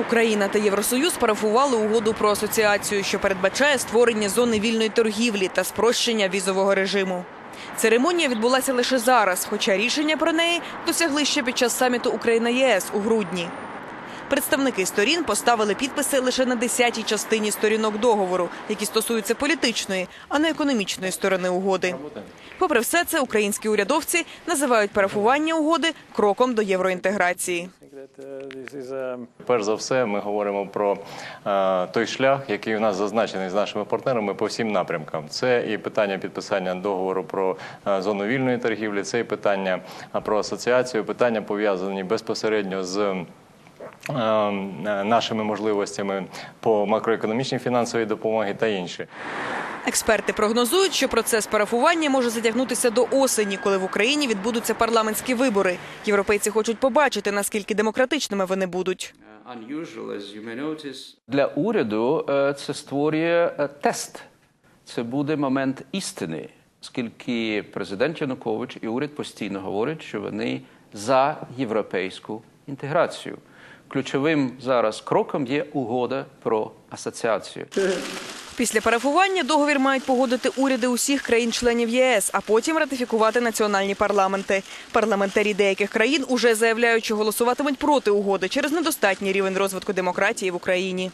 Україна та Євросоюз парафували угоду про асоціацію, що передбачає створення зони вільної торгівлі та спрощення візового режиму. Церемонія відбулася лише зараз, хоча рішення про неї досягли ще під час саміту Україна ЄС у грудні. Представники сторін поставили підписи лише на 10-й частині сторінок договору, які стосуються політичної, а не економічної сторони угоди. Попри все це, українські урядовці називають парафування угоди кроком до євроінтеграції. Перш за все, ми говоримо про е, той шлях, який у нас зазначений з нашими партнерами по всім напрямкам. Це і питання підписання договору про е, зону вільної торгівлі, це і питання про асоціацію, питання пов'язані безпосередньо з. Е, Нашими можливостями по макроекономічній фінансовій допомогі та інші. Експерти прогнозують, що процес парафування може затягнутися до осені, коли в Україні відбудуться парламентські вибори. Європейці хочуть побачити, наскільки демократичними вони будуть. notice. Для уряду е, це створює е, тест. Це буде момент істини, оскільки президент Янукович і уряд постійно говорять, що вони за європейську інтеграцію. Ключовим зараз кроком є угода про асоціацію. Після парафування договір мають погодити уряди усіх країн-членів ЄС, а потім ратифікувати національні парламенти. Парламентарі деяких країн уже заявляють, що голосуватимуть проти угоди через недостатній рівень розвитку демократії в Україні.